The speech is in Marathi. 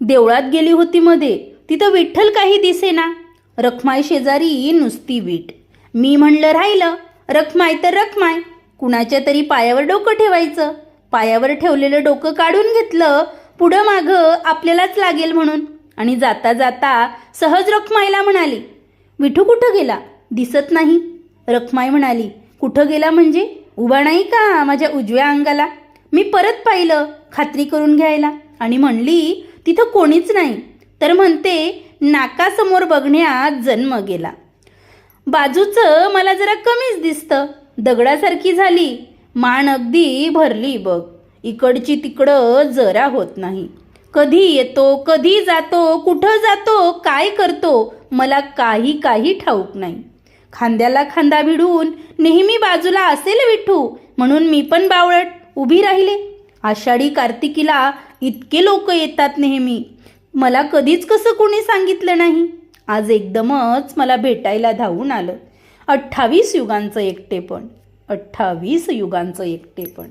देवळात गेली होती मध्ये. तिथं विठ्ठल काही दिसेना. रखमाय शेजारी नुसती वीट. मी म्हणलं राहिलं. रखमाय तर रखमाय कुणाच्या तरी पायावर डोकं ठेवायचं. पायावर ठेवलेलं डोकं काढून घेतलं. पुढं मागं आपल्यालाच लागेल म्हणून. आणि जाता जाता सहज रखमाईला म्हणाली विठू कुठं गेला? दिसत नाही. रखमाई म्हणाली कुठं गेला म्हणजे? उभा नाही का माझ्या उजव्या अंगाला? मी परत पाहिलं खात्री करून घ्यायला. आणि म्हणली तिथं कोणीच नाही. तर म्हणते नाकासमोर बघण्यात जन्म गेला. बाजूचं मला जरा कमीच दिसतं. दगडासारखी झाली. मान अगदी भरली बघ. इकडची तिकडं जरा होत नाही. कधी येतो कधी जातो कुठं जातो काय करतो मला काही काही ठाऊक नाही. खांद्याला खांदा भिडून नेहमी बाजूला असेल विठू म्हणून मी पण बावळट उभी राहिले. आषाढी कार्तिकीला इतके लोक येतात नेहमी. मला कधीच कसं कोणी सांगितलं नाही. आज एकदमच मला भेटायला धावून आलं. अठ्ठावीस युगांचं एकटेपण. अठ्ठावीस युगांचं एकटेपण.